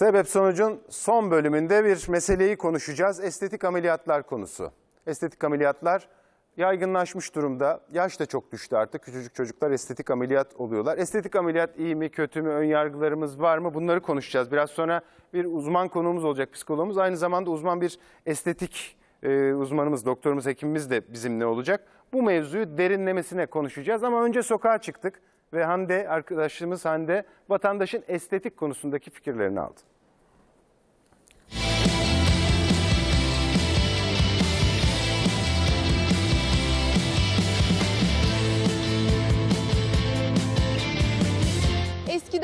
Sebep sonucun son bölümünde bir meseleyi konuşacağız. Estetik ameliyatlar konusu. Estetik ameliyatlar yaygınlaşmış durumda. Yaş da çok düştü artık. Küçücük çocuklar estetik ameliyat oluyorlar. Estetik ameliyat iyi mi, kötü mü, ön yargılarımız var mı? Bunları konuşacağız. Biraz sonra bir uzman konuğumuz olacak psikologumuz. Aynı zamanda uzman bir estetik e, uzmanımız, doktorumuz, hekimimiz de bizimle olacak. Bu mevzuyu derinlemesine konuşacağız ama önce sokağa çıktık ve Hande arkadaşımız Hande vatandaşın estetik konusundaki fikirlerini aldı.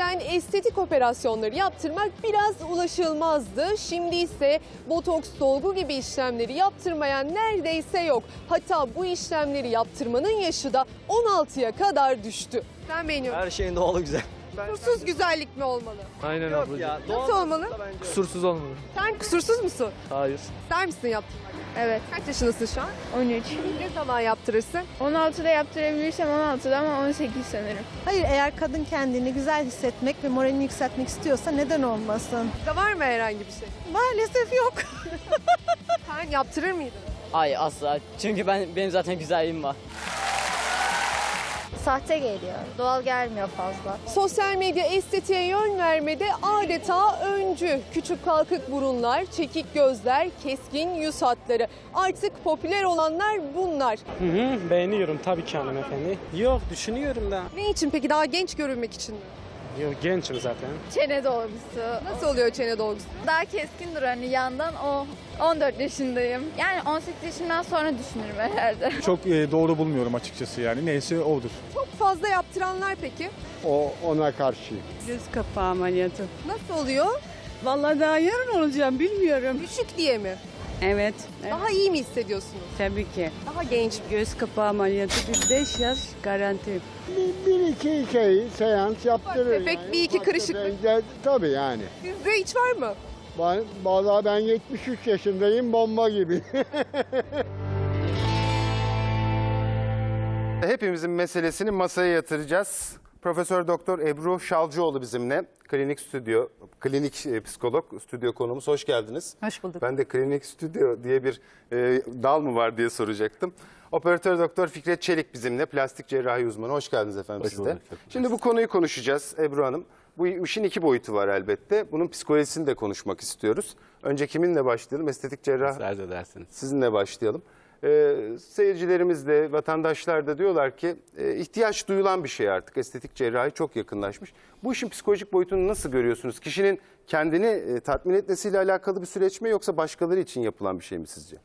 Eskiden estetik operasyonları yaptırmak biraz ulaşılmazdı. Şimdi ise botoks, dolgu gibi işlemleri yaptırmayan neredeyse yok. Hatta bu işlemleri yaptırmanın yaşı da 16'ya kadar düştü. Sen beğeniyor musun? Her şeyin doğalı güzel. Kusursuz güzellik mi olmalı? Aynen Yok ablacığım. ya. Nasıl olmalı? Kusursuz olmalı. Sen kusursuz musun? Hayır. İster misin yaptırmak? Evet, Kaç yaşındasın şu an? 13. Ne zaman yaptırırsın? 16'da yaptırabilirsem 16'da ama 18 sanırım. Hayır eğer kadın kendini güzel hissetmek ve moralini yükseltmek istiyorsa neden olmasın? Da var mı herhangi bir şey? Maalesef yok. Sen yaptırır mıydın? Hayır asla. Çünkü ben benim zaten güzelliğim var. Sahte geliyor. Doğal gelmiyor fazla. Sosyal medya estetiğe yön vermede adeta öncü. Küçük kalkık burunlar, çekik gözler, keskin yüz hatları. Artık popüler olanlar bunlar. Hı hı, beğeniyorum tabii ki hanımefendi. Yok düşünüyorum da. Ne için peki daha genç görünmek için mi? Yok gençim zaten. Çene dolgusu. Nasıl oluyor çene dolgusu? Daha keskin duruyor hani yandan o 14 yaşındayım. Yani 18 yaşından sonra düşünürüm herhalde. Çok e, doğru bulmuyorum açıkçası yani. Neyse odur. Çok fazla yaptıranlar peki. O ona karşıyım. Göz kapağı ameliyatı. Nasıl oluyor? Vallahi daha yarın olacağım bilmiyorum. Düşük diye mi? Evet, evet Daha iyi mi hissediyorsunuz? tabii ki. Daha genç? Göz kapağı ameliyatı bir 5 yaş garanti. Bir, bir iki şey seans yaptırır. tefek, bir iki Ufak kırışıklık. tefek de- tabii yani. Sizde hiç var mı? Ben, vallahi ben 73 yaşındayım bomba gibi. Hepimizin meselesini masaya yatıracağız. Profesör Doktor Ebru Şalcıoğlu bizimle. Klinik stüdyo, klinik e, psikolog stüdyo konuğumuz. Hoş geldiniz. Hoş bulduk. Ben de klinik stüdyo diye bir e, dal mı var diye soracaktım. Operatör Doktor Fikret Çelik bizimle, plastik cerrahi uzmanı. Hoş geldiniz efendim siz de. Şimdi bu konuyu konuşacağız Ebru Hanım. Bu işin iki boyutu var elbette. Bunun psikolojisini de konuşmak istiyoruz. Önce kiminle başlayalım? Estetik cerrah Arz edersiniz. Sizinle başlayalım. Ee, seyircilerimiz de, vatandaşlar da diyorlar ki e, ihtiyaç duyulan bir şey artık. Estetik cerrahi çok yakınlaşmış. Bu işin psikolojik boyutunu nasıl görüyorsunuz? Kişinin kendini e, tatmin etmesiyle alakalı bir süreç mi yoksa başkaları için yapılan bir şey mi sizce?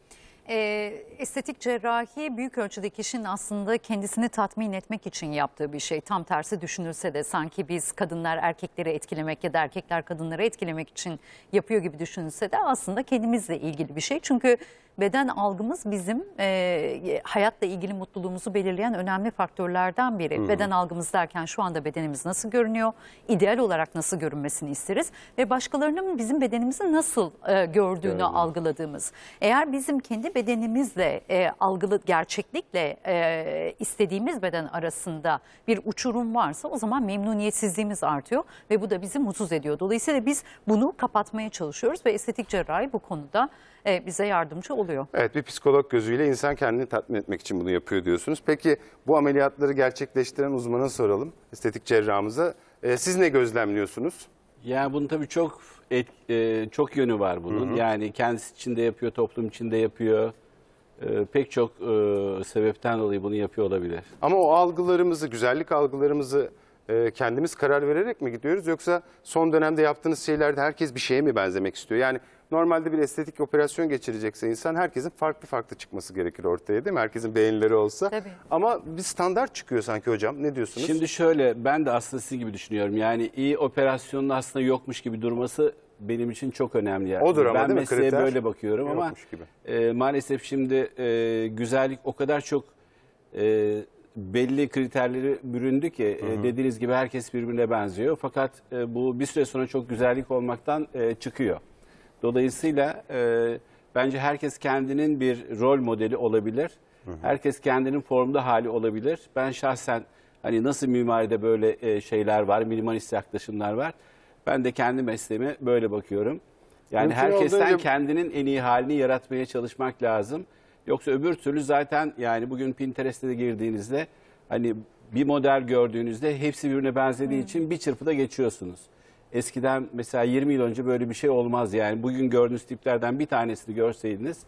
Ee, estetik cerrahi büyük ölçüde kişinin aslında kendisini tatmin etmek için yaptığı bir şey. Tam tersi düşünülse de sanki biz kadınlar erkekleri etkilemek ya da erkekler kadınları etkilemek için yapıyor gibi düşünülse de aslında kendimizle ilgili bir şey. Çünkü beden algımız bizim e, hayatla ilgili mutluluğumuzu belirleyen önemli faktörlerden biri. Beden algımız derken şu anda bedenimiz nasıl görünüyor, ideal olarak nasıl görünmesini isteriz ve başkalarının bizim bedenimizi nasıl e, gördüğünü algıladığımız. Eğer bizim kendi bedenimizle e, algılı gerçeklikle e, istediğimiz beden arasında bir uçurum varsa o zaman memnuniyetsizliğimiz artıyor ve bu da bizi mutsuz ediyor. Dolayısıyla biz bunu kapatmaya çalışıyoruz ve estetik cerrahi bu konuda e, bize yardımcı oluyor. Evet bir psikolog gözüyle insan kendini tatmin etmek için bunu yapıyor diyorsunuz. Peki bu ameliyatları gerçekleştiren uzmana soralım. Estetik cerrahımıza. Ee, siz ne gözlemliyorsunuz? Yani bunun tabii çok et, e, çok yönü var bunun. Yani kendisi için de yapıyor, toplum için de yapıyor. E, pek çok e, sebepten dolayı bunu yapıyor olabilir. Ama o algılarımızı, güzellik algılarımızı e, kendimiz karar vererek mi gidiyoruz? Yoksa son dönemde yaptığınız şeylerde herkes bir şeye mi benzemek istiyor? Yani normalde bir estetik operasyon geçirecekse insan herkesin farklı farklı çıkması gerekir ortaya değil mi? Herkesin beğenileri olsa. Tabii. Ama bir standart çıkıyor sanki hocam. Ne diyorsunuz? Şimdi şöyle ben de aslında sizin gibi düşünüyorum. Yani iyi operasyonun aslında yokmuş gibi durması benim için çok önemli. Yani. Odur ama ben değil mi? mesleğe Kriter böyle bakıyorum ama gibi. e, maalesef şimdi e, güzellik o kadar çok e, belli kriterleri büründü ki e, dediğiniz gibi herkes birbirine benziyor. Fakat e, bu bir süre sonra çok güzellik olmaktan e, çıkıyor. Dolayısıyla e, bence herkes kendinin bir rol modeli olabilir. Herkes kendinin formda hali olabilir. Ben şahsen hani nasıl mimaride böyle e, şeyler var, minimalist yaklaşımlar var. Ben de kendi mesleğime böyle bakıyorum. Yani Mümkün herkesten olduğunca- kendinin en iyi halini yaratmaya çalışmak lazım. Yoksa öbür türlü zaten yani bugün Pinterest'e de girdiğinizde hani bir model gördüğünüzde hepsi birbirine benzediği için bir çırpıda geçiyorsunuz. Eskiden mesela 20 yıl önce böyle bir şey olmaz yani. Bugün gördüğünüz tiplerden bir tanesini görseydiniz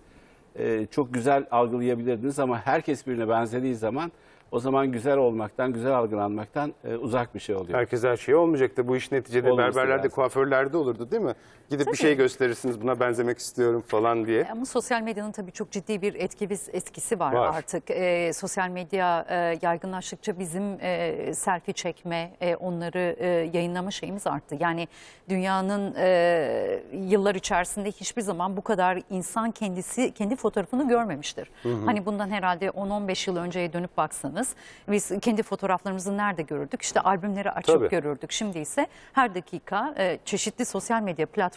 e, çok güzel algılayabilirdiniz ama herkes birbirine benzediği zaman o zaman güzel olmaktan, güzel algılanmaktan e, uzak bir şey oluyor. Herkes her şey olmayacaktı. Bu iş neticede Olmaması berberlerde, lazım. kuaförlerde olurdu değil mi? Gidip bir şey gösterirsiniz buna benzemek istiyorum falan diye. Ama sosyal medyanın tabii çok ciddi bir etkisi, etkisi var, Var. artık. Ee, sosyal medya e, yaygınlaştıkça bizim e, selfie çekme, e, onları e, yayınlama şeyimiz arttı. Yani dünyanın e, yıllar içerisinde hiçbir zaman bu kadar insan kendisi kendi fotoğrafını görmemiştir. Hani bundan herhalde 10-15 yıl önceye dönüp baksanız biz kendi fotoğraflarımızı nerede görürdük? İşte albümleri açıp Tabii. görürdük. Şimdi ise her dakika e, çeşitli sosyal medya platformlarında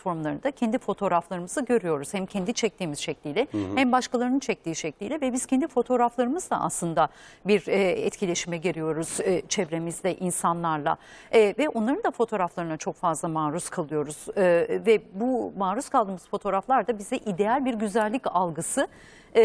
kendi fotoğraflarımızı görüyoruz. Hem kendi çektiğimiz şekliyle hem başkalarının çektiği şekliyle ve biz kendi fotoğraflarımızla aslında bir e, etkileşime giriyoruz e, çevremizde insanlarla. E, ve onların da fotoğraflarına çok fazla maruz kalıyoruz. E, ve bu maruz kaldığımız fotoğraflar da bize ideal bir güzellik algısı e,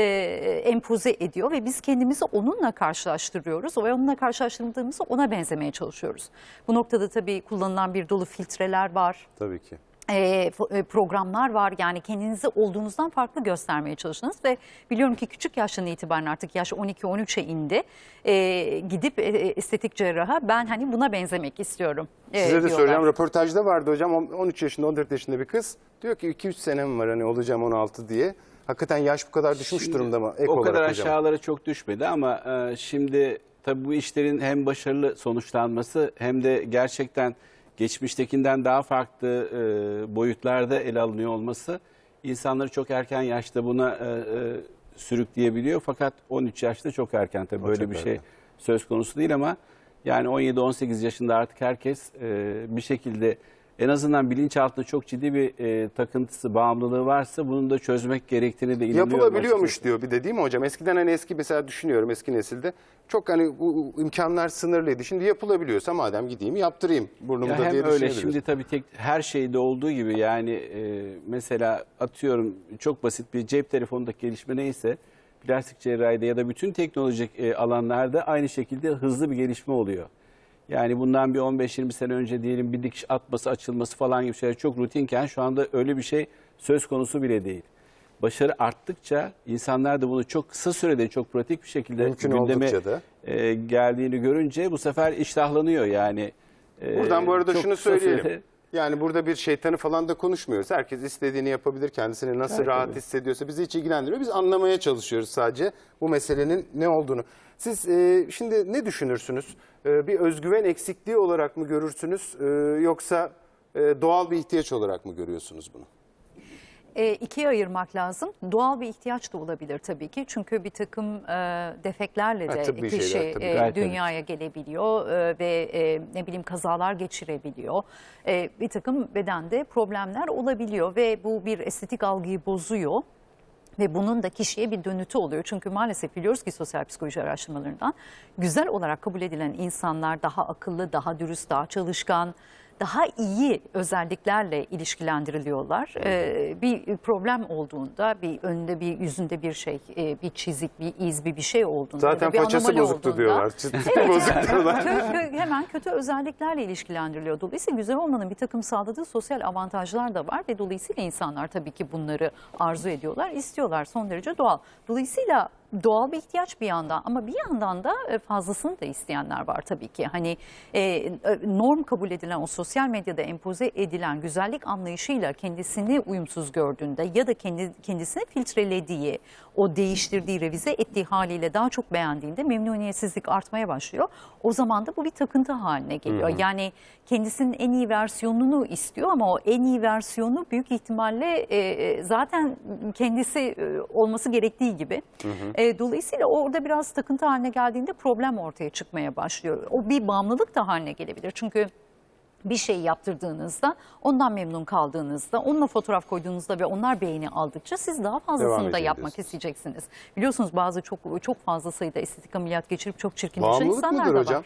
empoze ediyor ve biz kendimizi onunla karşılaştırıyoruz ve onunla karşılaştırdığımızda ona benzemeye çalışıyoruz. Bu noktada tabii kullanılan bir dolu filtreler var, Tabii ki. E, e, programlar var. Yani kendinizi olduğunuzdan farklı göstermeye çalıştınız ve biliyorum ki küçük yaştan itibaren artık yaş 12-13'e indi. E, gidip e, estetik cerraha ben hani buna benzemek istiyorum. e, Size de diyorlar. soracağım. Röportajda vardı hocam. On- 13 yaşında, 14 yaşında bir kız. Diyor ki 2-3 senem var hani olacağım 16 diye. Hakikaten yaş bu kadar düşmüş Şimdi durumda mı? Ek o olarak kadar hocam. aşağılara çok düşmedi ama e, şimdi tabii bu işlerin hem başarılı sonuçlanması hem de gerçekten geçmiştekinden daha farklı e, boyutlarda ele alınıyor olması insanları çok erken yaşta buna e, e, sürükleyebiliyor. Fakat 13 yaşta çok erken tabii böyle bir şey söz konusu değil ama yani 17-18 yaşında artık herkes e, bir şekilde en azından bilinçaltında çok ciddi bir e, takıntısı, bağımlılığı varsa bunu da çözmek gerektiğini de inanıyorum. Yapılabiliyormuş açıkçası. diyor bir de değil mi hocam? Eskiden hani eski mesela düşünüyorum eski nesilde çok hani bu imkanlar sınırlıydı. Şimdi yapılabiliyorsa madem gideyim yaptırayım burnumda Ya diye hem öyle düşünebiliriz. şimdi tabii tek her şeyde olduğu gibi yani e, mesela atıyorum çok basit bir cep telefonundaki gelişme neyse plastik cerrahide ya da bütün teknolojik e, alanlarda aynı şekilde hızlı bir gelişme oluyor. Yani bundan bir 15-20 sene önce diyelim bir dikiş atması, açılması falan gibi şeyler çok rutinken şu anda öyle bir şey söz konusu bile değil. Başarı arttıkça insanlar da bunu çok kısa sürede çok pratik bir şekilde Mümkün gündeme da. e, geldiğini görünce bu sefer iştahlanıyor yani. E, Buradan bu arada şunu söyleyelim. sürede- Yani burada bir şeytanı falan da konuşmuyoruz. Herkes istediğini yapabilir. Kendisini nasıl Evet, rahat hissediyorsa bizi hiç ilgilendiriyor. Biz anlamaya çalışıyoruz sadece bu meselenin ne olduğunu. Siz e, şimdi ne düşünürsünüz? E, bir özgüven eksikliği olarak mı görürsünüz? E, yoksa e, doğal bir ihtiyaç olarak mı görüyorsunuz bunu? E, ikiye ayırmak lazım. Doğal bir ihtiyaç da olabilir tabii ki. Çünkü bir takım e, defeklerle Ha, de tıbbi kişi şeyler tabii, e, dünyaya gelebiliyor e, ve e, ne bileyim kazalar geçirebiliyor. E, bir takım bedende problemler olabiliyor ve bu bir estetik algıyı bozuyor. Ve bunun da kişiye bir dönütü oluyor. Çünkü maalesef biliyoruz ki sosyal psikoloji araştırmalarından güzel olarak kabul edilen insanlar daha akıllı, daha dürüst, daha çalışkan, daha iyi özelliklerle ilişkilendiriliyorlar. Ee, bir problem olduğunda, bir önünde bir yüzünde bir şey, e, bir çizik, bir iz, bir bir şey olduğunda, Zaten bir façası bozuktu olduğunda- diyorlar. Çıtı bozuk diyorlar. Kö- hemen kötü özelliklerle ilişkilendiriliyor. Dolayısıyla güzel olmanın bir takım sağladığı sosyal avantajlar da var ve dolayısıyla insanlar tabii ki bunları arzu ediyorlar, istiyorlar. Son derece doğal. Dolayısıyla doğal bir ihtiyaç bir yandan ama bir yandan da e, fazlasını da isteyenler var tabii ki. Hani e, e, norm kabul edilen o sosyal medyada empoze edilen güzellik anlayışıyla kendisini uyumsuz gördüğünde ya da kendi kendisini filtrelediği, o değiştirdiği, revize ettiği haliyle daha çok beğendiğinde memnuniyetsizlik artmaya başlıyor. O zaman da bu bir takıntı haline geliyor. Yani kendisinin en iyi versiyonunu istiyor ama o en iyi versiyonu büyük ihtimalle e, e, zaten kendisi e, olması gerektiği gibi. E, dolayısıyla orada biraz takıntı haline geldiğinde problem ortaya çıkmaya başlıyor. O bir bağımlılık da haline gelebilir. Çünkü bir şey yaptırdığınızda, ondan memnun kaldığınızda, onunla fotoğraf koyduğunuzda ve onlar beğeni aldıkça siz daha fazlasını da yapmak isteyeceksiniz. Biliyorsunuz bazı çok çok fazla sayıda estetik ameliyat geçirip çok çirkinleşen insanlar da hocam? var.